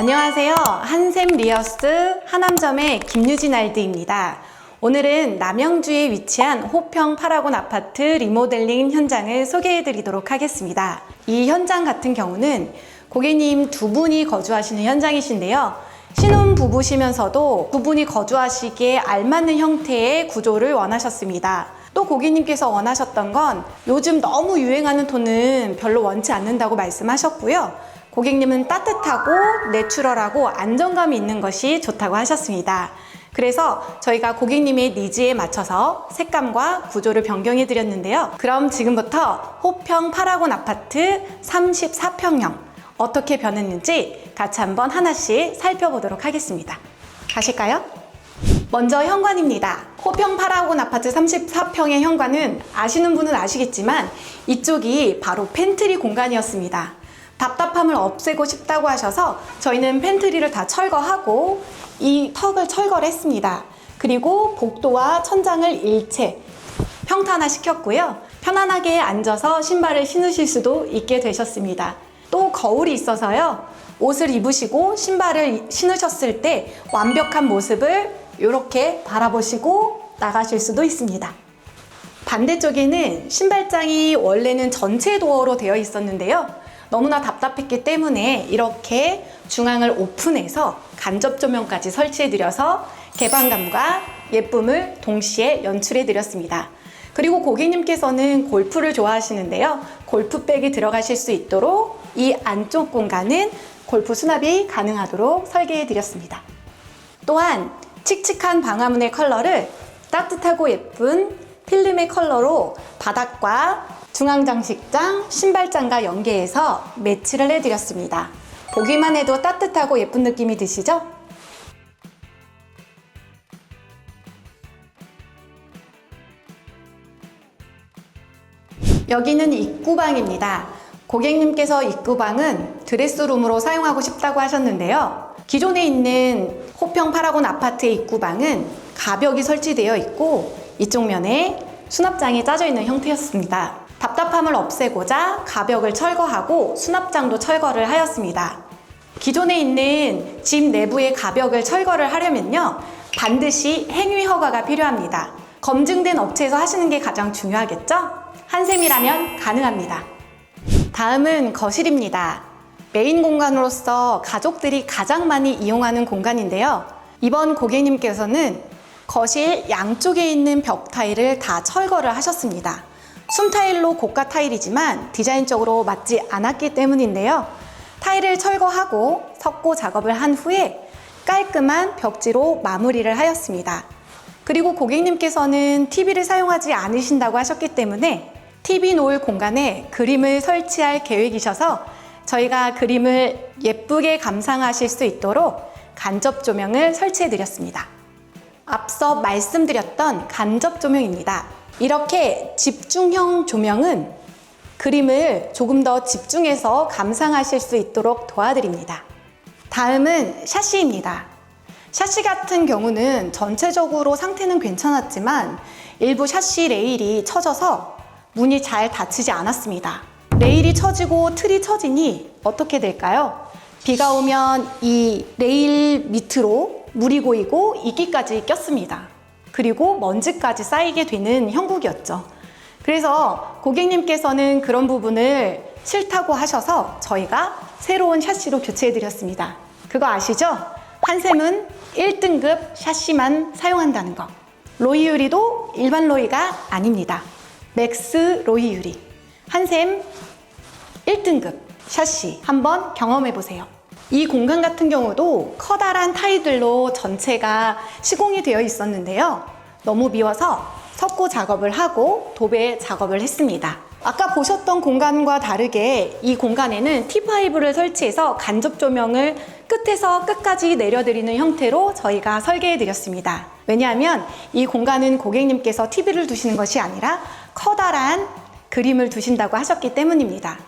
안녕하세요. 한샘 리어스 하남점의 김유진 알드입니다. 오늘은 남양주에 위치한 호평 파라곤 아파트 리모델링 현장을 소개해 드리도록 하겠습니다. 이 현장 같은 경우는 고객님 두 분이 거주하시는 현장이신데요. 신혼 부부시면서도 두 분이 거주하시기에 알맞는 형태의 구조를 원하셨습니다. 또 고객님께서 원하셨던 건 요즘 너무 유행하는 톤은 별로 원치 않는다고 말씀하셨고요. 고객님은 따뜻하고 내추럴하고 안정감이 있는 것이 좋다고 하셨습니다. 그래서 저희가 고객님의 니즈에 맞춰서 색감과 구조를 변경해 드렸는데요. 그럼 지금부터 호평 파라곤 아파트 34평형 어떻게 변했는지 같이 한번 하나씩 살펴보도록 하겠습니다. 가실까요? 먼저 현관입니다. 호평 파라곤 아파트 34평의 현관은 아시는 분은 아시겠지만 이쪽이 바로 팬트리 공간이었습니다. 답답함을 없애고 싶다고 하셔서 저희는 팬트리를 다 철거하고 이 턱을 철거를 했습니다. 그리고 복도와 천장을 일체 평탄화 시켰고요. 편안하게 앉아서 신발을 신으실 수도 있게 되셨습니다. 또 거울이 있어서요. 옷을 입으시고 신발을 신으셨을 때 완벽한 모습을 이렇게 바라보시고 나가실 수도 있습니다. 반대쪽에는 신발장이 원래는 전체 도어로 되어 있었는데요. 너무나 답답했기 때문에 이렇게 중앙을 오픈해서 간접 조명까지 설치해드려서 개방감과 예쁨을 동시에 연출해드렸습니다. 그리고 고객님께서는 골프를 좋아하시는데요. 골프백이 들어가실 수 있도록 이 안쪽 공간은 골프 수납이 가능하도록 설계해드렸습니다. 또한 칙칙한 방화문의 컬러를 따뜻하고 예쁜 필름의 컬러로 바닥과 중앙장식장, 신발장과 연계해서 매치를 해드렸습니다. 보기만 해도 따뜻하고 예쁜 느낌이 드시죠? 여기는 입구방입니다. 고객님께서 입구방은 드레스룸으로 사용하고 싶다고 하셨는데요. 기존에 있는 호평 파라곤 아파트의 입구방은 가벽이 설치되어 있고 이쪽 면에 수납장이 짜져 있는 형태였습니다. 답답함을 없애고자 가벽을 철거하고 수납장도 철거를 하였습니다. 기존에 있는 집 내부의 가벽을 철거를 하려면요. 반드시 행위 허가가 필요합니다. 검증된 업체에서 하시는 게 가장 중요하겠죠? 한샘이라면 가능합니다. 다음은 거실입니다. 메인 공간으로서 가족들이 가장 많이 이용하는 공간인데요. 이번 고객님께서는 거실 양쪽에 있는 벽 타일을 다 철거를 하셨습니다. 순 타일로 고가 타일이지만 디자인적으로 맞지 않았기 때문인데요. 타일을 철거하고 석고 작업을 한 후에 깔끔한 벽지로 마무리를 하였습니다. 그리고 고객님께서는 TV를 사용하지 않으신다고 하셨기 때문에 TV 놓을 공간에 그림을 설치할 계획이셔서 저희가 그림을 예쁘게 감상하실 수 있도록 간접 조명을 설치해 드렸습니다. 앞서 말씀드렸던 간접 조명입니다. 이렇게 집중형 조명은 그림을 조금 더 집중해서 감상하실 수 있도록 도와드립니다. 다음은 샤시입니다. 샤시 같은 경우는 전체적으로 상태는 괜찮았지만 일부 샤시 레일이 처져서 문이 잘 닫히지 않았습니다. 레일이 처지고 틀이 처지니 어떻게 될까요? 비가 오면 이 레일 밑으로 물이 고이고 이끼까지 꼈습니다. 그리고 먼지까지 쌓이게 되는 형국이었죠. 그래서 고객님께서는 그런 부분을 싫다고 하셔서 저희가 새로운 샤시로 교체해 드렸습니다. 그거 아시죠? 한샘은 1등급 샤시만 사용한다는 거. 로이 유리도 일반 로이가 아닙니다. 맥스 로이 유리. 한샘 1등급 샤시 한번 경험해 보세요. 이 공간 같은 경우도 커다란 타일들로 전체가 시공이 되어 있었는데요. 너무 미워서 석고 작업을 하고 도배 작업을 했습니다. 아까 보셨던 공간과 다르게 이 공간에는 T5를 설치해서 간접 조명을 끝에서 끝까지 내려드리는 형태로 저희가 설계해 드렸습니다. 왜냐하면 이 공간은 고객님께서 TV를 두시는 것이 아니라 커다란 그림을 두신다고 하셨기 때문입니다.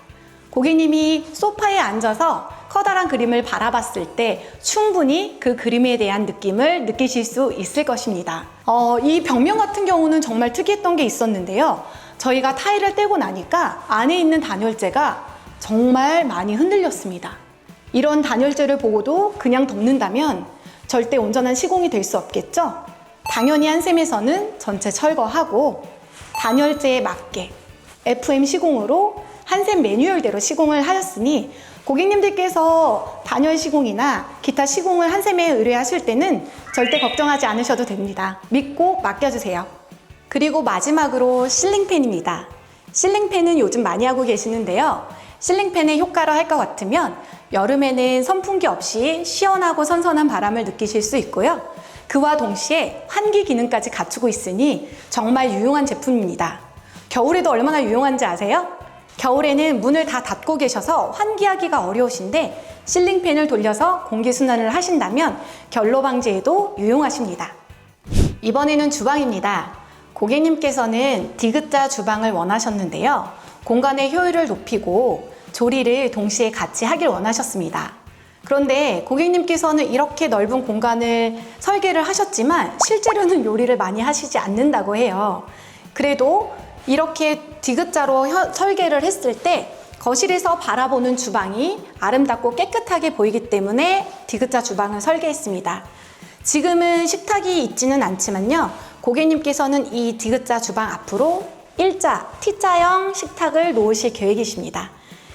고객님이 소파에 앉아서 커다란 그림을 바라봤을 때 충분히 그 그림에 대한 느낌을 느끼실 수 있을 것입니다. 어, 이 벽면 같은 경우는 정말 특이했던 게 있었는데요. 저희가 타일을 떼고 나니까 안에 있는 단열재가 정말 많이 흔들렸습니다. 이런 단열재를 보고도 그냥 덮는다면 절대 온전한 시공이 될 수 없겠죠? 당연히 한샘에서는 전체 철거하고 단열재에 맞게 FM 시공으로 한샘 매뉴얼대로 시공을 하였으니 고객님들께서 단열 시공이나 기타 시공을 한샘에 의뢰하실 때는 절대 걱정하지 않으셔도 됩니다. 믿고 맡겨주세요. 그리고 마지막으로 실링팬입니다. 실링팬은 요즘 많이 하고 계시는데요. 실링팬의 효과를 할것 같으면 여름에는 선풍기 없이 시원하고 선선한 바람을 느끼실 수 있고요. 그와 동시에 환기 기능까지 갖추고 있으니 정말 유용한 제품입니다. 겨울에도 얼마나 유용한지 아세요? 겨울에는 문을 다 닫고 계셔서 환기하기가 어려우신데 실링팬을 돌려서 공기순환을 하신다면 결로 방지에도 유용하십니다. 이번에는 주방입니다. 고객님께서는 디귿자 주방을 원하셨는데요. 공간의 효율을 높이고 조리를 동시에 같이 하길 원하셨습니다. 그런데 고객님께서는 이렇게 넓은 공간을 설계를 하셨지만 실제로는 요리를 많이 하시지 않는다고 해요. 그래도 이렇게 디귿자로 혀- 설계를 했을 때 거실에서 바라보는 주방이 아름답고 깨끗하게 보이기 때문에 디귿자 주방을 설계했습니다. 지금은 식탁이 있지는 않지만요. 고객님께서는 이 디귿자 주방 앞으로 일자, T자형 식탁을 놓으실 계획이십니다.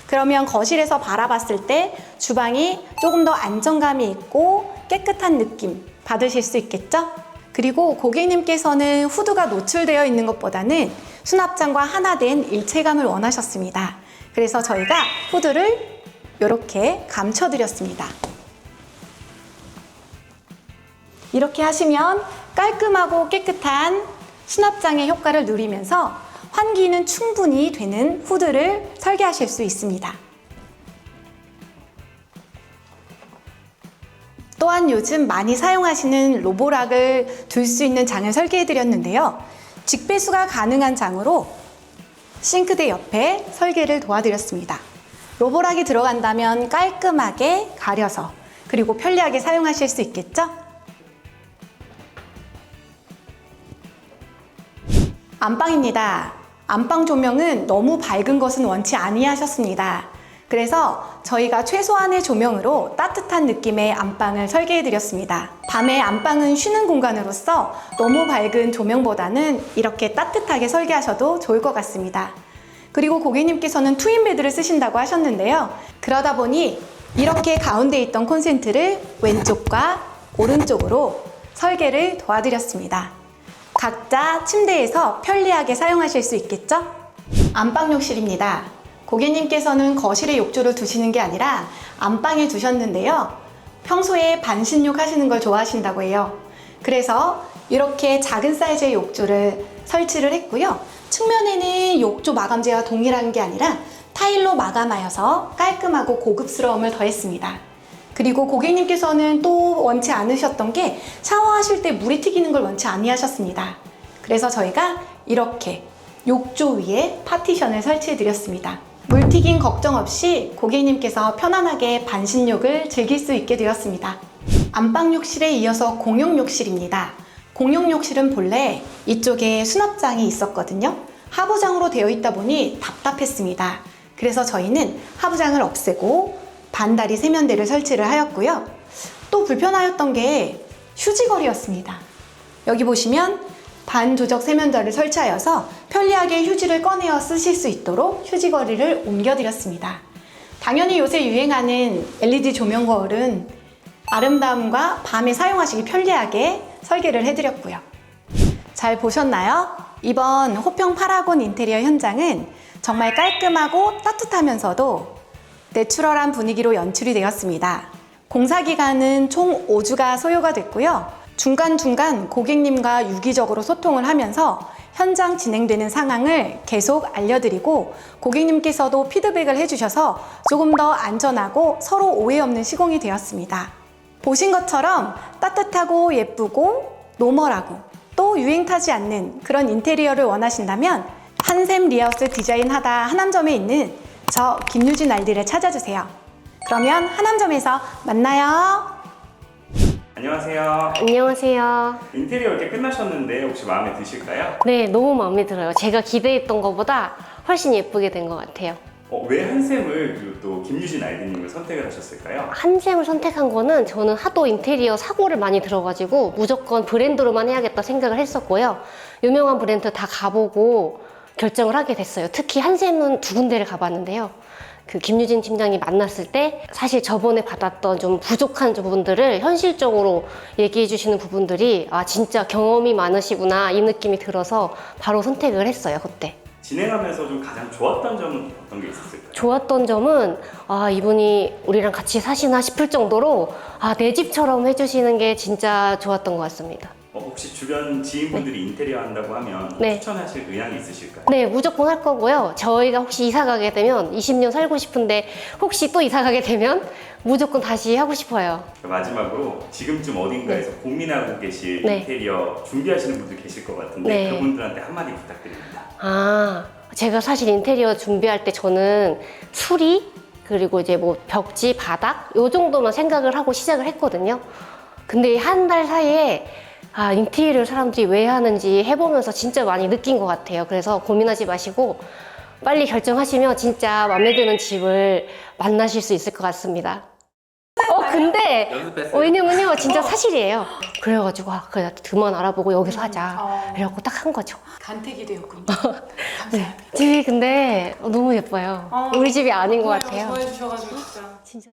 그러면 거실에서 바라봤을 때 주방이 조금 더 안정감이 있고 깨끗한 느낌 받으실 수 있겠죠? 그리고 고객님께서는 후드가 노출되어 있는 것보다는 수납장과 하나 된 일체감을 원하셨습니다. 그래서 저희가 후드를 이렇게 감춰드렸습니다. 이렇게 하시면 깔끔하고 깨끗한 수납장의 효과를 누리면서 환기는 충분히 되는 후드를 설계하실 수 있습니다. 또한 요즘 많이 사용하시는 로보락을 둘 수 있는 장을 설계해 드렸는데요. 직배수가 가능한 장으로 싱크대 옆에 설계를 도와드렸습니다. 로보락이 들어간다면 깔끔하게 가려서 그리고 편리하게 사용하실 수 있겠죠? 안방입니다. 안방 조명은 너무 밝은 것은 원치 아니하셨습니다. 그래서 저희가 최소한의 조명으로 따뜻한 느낌의 안방을 설계해 드렸습니다. 밤에 안방은 쉬는 공간으로서 너무 밝은 조명보다는 이렇게 따뜻하게 설계하셔도 좋을 것 같습니다. 그리고 고객님께서는 트윈 베드를 쓰신다고 하셨는데요. 그러다 보니 이렇게 가운데 있던 콘센트를 왼쪽과 오른쪽으로 설계를 도와드렸습니다. 각자 침대에서 편리하게 사용하실 수 있겠죠? 안방 욕실입니다. 고객님께서는 거실에 욕조를 두시는 게 아니라 안방에 두셨는데요. 평소에 반신욕 하시는 걸 좋아하신다고 해요. 그래서 이렇게 작은 사이즈의 욕조를 설치를 했고요. 측면에는 욕조 마감재와 동일한 게 아니라 타일로 마감하여서 깔끔하고 고급스러움을 더했습니다. 그리고 고객님께서는 또 원치 않으셨던 게 샤워하실 때 물이 튀기는 걸 원치 아니하셨습니다. 그래서 저희가 이렇게 욕조 위에 파티션을 설치해 드렸습니다. 물 튀김 걱정 없이 고객님께서 편안하게 반신욕을 즐길 수 있게 되었습니다. 안방 욕실에 이어서 공용 욕실입니다. 공용 욕실은 본래 이쪽에 수납장이 있었거든요. 하부장으로 되어 있다 보니 답답했습니다. 그래서 저희는 하부장을 없애고 반다리 세면대를 설치를 하였고요. 또 불편하였던 게 휴지거리였습니다. 여기 보시면 반조적 세면대를 설치하여서 편리하게 휴지를 꺼내어 쓰실 수 있도록 휴지거리를 옮겨드렸습니다. 당연히 요새 유행하는 LED 조명 거울은 아름다움과 밤에 사용하시기 편리하게 설계를 해드렸고요. 잘 보셨나요? 이번 호평 파라곤 인테리어 현장은 정말 깔끔하고 따뜻하면서도 내추럴한 분위기로 연출이 되었습니다. 공사 기간은 총 5주가 소요가 됐고요. 중간중간 고객님과 유기적으로 소통을 하면서 현장 진행되는 상황을 계속 알려드리고 고객님께서도 피드백을 해주셔서 조금 더 안전하고 서로 오해 없는 시공이 되었습니다. 보신 것처럼 따뜻하고 예쁘고 노멀하고 또 유행 타지 않는 그런 인테리어를 원하신다면 한샘 리하우스 디자인 하다 하남점에 있는 저 김유진 알디를 찾아주세요. 그러면 하남점에서 만나요. 안녕하세요. 안녕하세요. 인테리어 이렇게 끝나셨는데 혹시 마음에 드실까요? 네, 너무 마음에 들어요. 제가 기대했던 것보다 훨씬 예쁘게 된 것 같아요. 어, 왜 한샘을 또 김유진 아이디님을 선택을 하셨을까요? 한샘을 선택한 거는 저는 하도 인테리어 사고를 많이 들어가지고 무조건 브랜드로만 해야겠다 생각을 했었고요. 유명한 브랜드 다 가보고 결정을 하게 됐어요. 특히 한샘은 두 군데를 가봤는데요. 그 김유진 팀장이 만났을 때 사실 저번에 받았던 좀 부족한 부분들을 현실적으로 얘기해 주시는 부분들이 아 진짜 경험이 많으시구나 이 느낌이 들어서 바로 선택을 했어요 그때. 진행하면서 좀 가장 좋았던 점은 어떤 게 있었을까요? 좋았던 점은 아 이분이 우리랑 같이 사시나 싶을 정도로 아 내 집처럼 해주시는 게 진짜 좋았던 것 같습니다. 어, 혹시 주변 지인분들이 인테리어 한다고 하면 네. 추천하실 의향이 있으실까요? 네 무조건 할 거고요. 저희가 혹시 이사 가게 되면 20년 살고 싶은데 혹시 또 이사 가게 되면 무조건 다시 하고 싶어요. 마지막으로 지금쯤 어딘가에서 고민하고 계실 네. 인테리어 준비하시는 분들 계실 것 같은데 네. 그분들한테 한마디 부탁드립니다. 아, 제가 사실 인테리어 준비할 때 저는 수리 그리고 이제 뭐 벽지, 바닥 요 정도만 생각을 하고 시작을 했거든요. 근데 한 달 사이에 아, 인테리어 사람들이 왜 하는지 해보면서 진짜 많이 느낀 것 같아요. 그래서 고민하지 마시고 빨리 결정하시면 진짜 마음에 드는 집을 만나실 수 있을 것 같습니다. 어, 근데 연습했어요. 왜냐면요, 진짜 사실이에요. 그래가지고 아, 그래 그만 알아보고 여기서 하자. 어, 이러고 딱 한 거죠. 간택이 되었군요. 네. 감사합니다. 집이 근데 너무 예뻐요. 어. 우리 집이 아닌 것 같아요. 좋아해 주셔가지고 진짜.